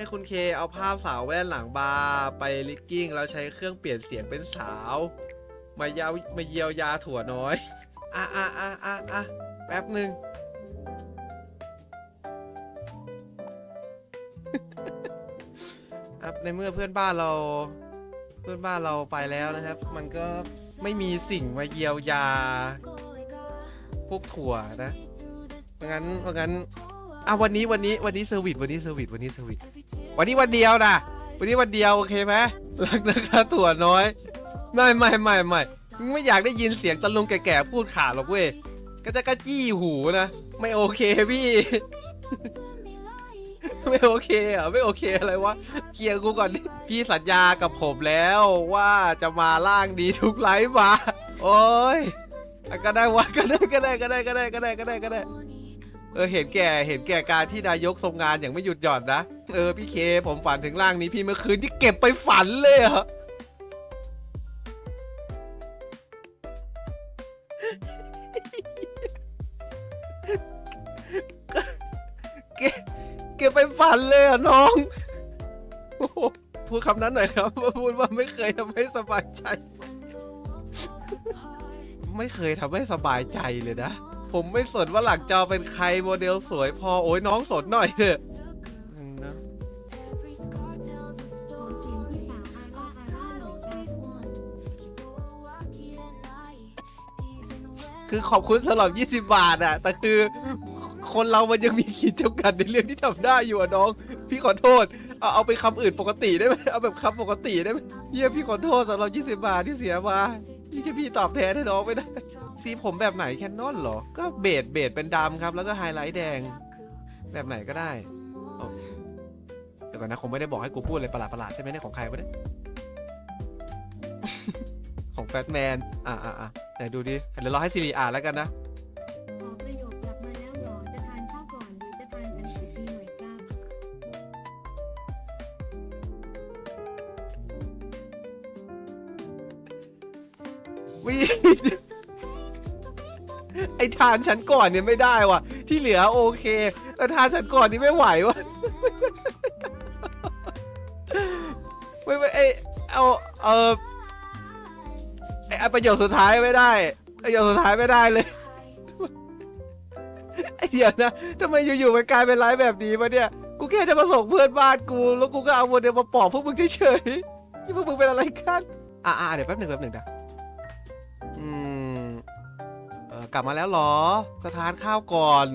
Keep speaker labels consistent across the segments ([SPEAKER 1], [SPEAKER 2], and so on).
[SPEAKER 1] ให้คุณเคเอาภาพสาวแว่นหลังบาร์ไปลิกกิ้งแล้วใช้เครื่องเปลี่ยนเสียงเป็นสาว มายาวมาเยียวยาถั่วน้อย อะอะอะอะอะแป๊บหนึ่งครับในเมื่อเพื่อนบ้านเรา เพื่อนบ้านเราไปแล้วนะครับ มันก็ไม่มีสิ่งมาเยียวยา พวกถั่วนะเพราะงั้นเพราะงั้น อะวันนี้วันนี้วันนี้เซอร์วิสวันนี้เซอร์วิสวันนี้เซอร์วิสวันนี้วันเดียวนะวันนี้วันเดียวโอเคไหมรักนะคะถั่วน้อย ไม่ไม่ไม่ไม่ไม่อยากได้ยินเสียงตะลุงแก่ๆพูดขาดหรอกเว้ยก็จะกระจี้หูนะ ไม่โอเคพี่ ไม่โอเคอะไม่โอเคอะไรวะเคลียร์กูก่อนดิพี่สัญญากับผมแล้วว่าจะมาล่างดีทุกไลฟ์มาโอ้ยก็ได้วะก็ได้ก็ได้ก็ได้ก็ได้ก็ได้ก็ได้ก็ได้ เออเห็นแก่เห็นแก่การที่นายกทรงงานอย่างไม่หยุดหย่อนนะ เออพี่เคผมฝันถึงร่างนี้พี่เมื่อคืนที่เก็บไปฝันเลยอะเก็บเก็บไปฝันเลยอะน้องพูดคำนั้นหน่อยครับมาพูดว่าไม่เคยทำให้สบายใจ ไม่เคยทำให้สบายใจเลยนะ ผมไม่สนว่าหลังจอเป็นใครโมเดลสวยพอโอ้ยน้องสนหน่อยเถอะคือขอบคุณสำหรับ 20 บาทอะแต่คือคนเรามันยังมีขีดจำกัดในเรื่องที่ทำได้อยู่อะน้อง พี่ขอโทษ เอาเอาไปคำอื่นปกติได้ไหมเอาแบบคำปกติได้ไหมเยี่ยพี่ขอโทษสำหรับ 20 บาทที่เสียมาพี่จะพี่ตอบแทนให้น้องไม่ได้ สีผมแบบไหนแคนนอนเหรอ ก็เบสเบสเป็นดำครับ แล้วก็ไฮไลท์แดง แบบไหนก็ได้เอาเดี๋ยวก่อนนะคงไม่ได้บอกให้กูพูดอะไรประหลาดประหลาดๆใช่ไหมเนี่ยของใครวะเนี่ย ของแฟตแมน อะอะอะไหนดูดิ เดี๋ยวเราให้ซีรีอ่านแล้วกันนะ
[SPEAKER 2] ขอประโยคกลับมาแล้วเหรอ จะทานข้าวก่อนหรือจะทานกันดีหน่อยครับ
[SPEAKER 1] วิ ไอทานฉันก่อนเนี่ยไม่ได้ว่ะ ที่เหลือโอเค แต่ทานฉันก่อนนี่ไม่ไหวว่ะไม่ไม่ไอเอาเออไอประโยคสุดท้ายไม่ได้ประโยคสุดท้ายไม่ได้เลยไอเดี๋ยวนะทำไมอยู่ๆมันกลายเป็นไลฟ์แบบนี้มาเนี่ย กูแค่จะมาส่งเพื่อนบ้านกู แล้วกูก็เอาโมเดลมาปอบพวกมึงเฉยๆที่พวกมึงเป็นอะไรกันอ่าเดี๋ยวแป๊บหนึ่งแป๊บหนึ่งนะ กลับมาแล้วเหรอ จะทานข้าวก่อน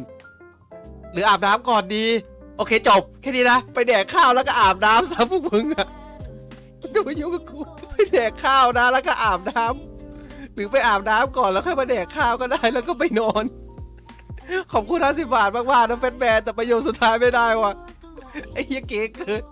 [SPEAKER 1] หรืออาบน้ำก่อนดี โอเคจบ แค่นี้นะ ไปแดกข้าวแล้วก็อาบน้ำซะพวกมึงอะดูยุ่งกับกูไปแดกข้าวนะแล้วก็อาบน้ำหรือไปอาบน้ำก่อนแล้วค่อยมาแดกข้าวก็ได้แล้วก็ไปนอน ขอบคุณห้าสิบบาทมากๆนะแฟนแบนแต่ประโยชน์สุดท้ายไม่ได้ว่ะไอ้เฮียเก๋เกิน